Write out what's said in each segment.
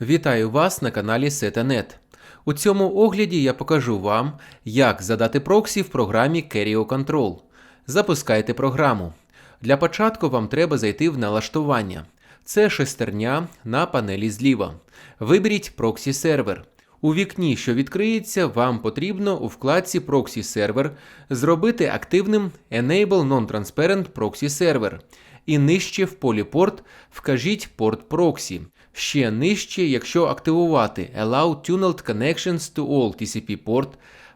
Вітаю вас на каналі Setanet. У цьому огляді я покажу вам, як задати проксі в програмі Kerio Control. Запускайте програму. Для початку вам треба зайти в налаштування. Це шестерня на панелі зліва. Виберіть проксі сервер. У вікні, що відкриється, вам потрібно у вкладці Proxy Server зробити активним Enable Non-Transparent Proxy Server. І нижче в полі порт вкажіть порт проксі. Ще нижче, якщо активувати Allow Tunneled Connections to All TCP Port,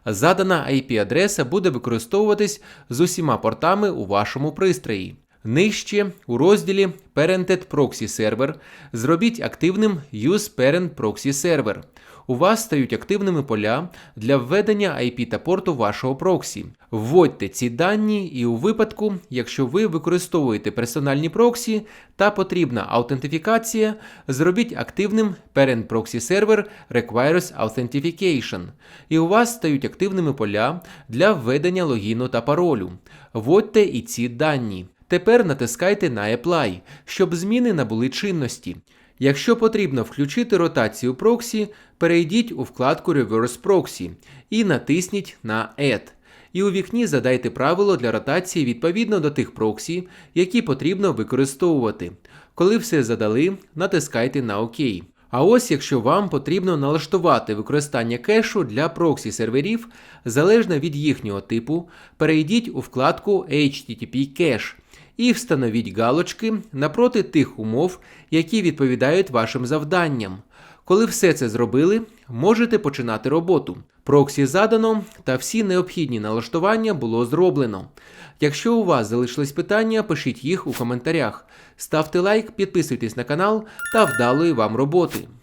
задана IP-адреса буде використовуватись з усіма портами у вашому пристрої. Нижче у розділі Parented Proxy Server зробіть активним Use Parent Proxy Server. У вас стають активними поля для введення IP та порту вашого проксі. Вводьте ці дані і у випадку, якщо ви використовуєте персональні проксі та потрібна аутентифікація, зробіть активним Parent Proxy Server Requires Authentication. І у вас стають активними поля для введення логіну та паролю. Вводьте і ці дані. Тепер натискайте на Apply, щоб зміни набули чинності. Якщо потрібно включити ротацію проксі, перейдіть у вкладку Reverse Proxy і натисніть на Add. І у вікні задайте правило для ротації відповідно до тих проксі, які потрібно використовувати. Коли все задали, натискайте на ОК. А ось якщо вам потрібно налаштувати використання кешу для проксі серверів залежно від їхнього типу, перейдіть у вкладку HTTP Cache і встановіть галочки напроти тих умов, які відповідають вашим завданням. Коли все це зробили, можете починати роботу. Проксі задано та всі необхідні налаштування було зроблено. Якщо у вас залишились питання, пишіть їх у коментарях. Ставте лайк, підписуйтесь на канал та вдалої вам роботи.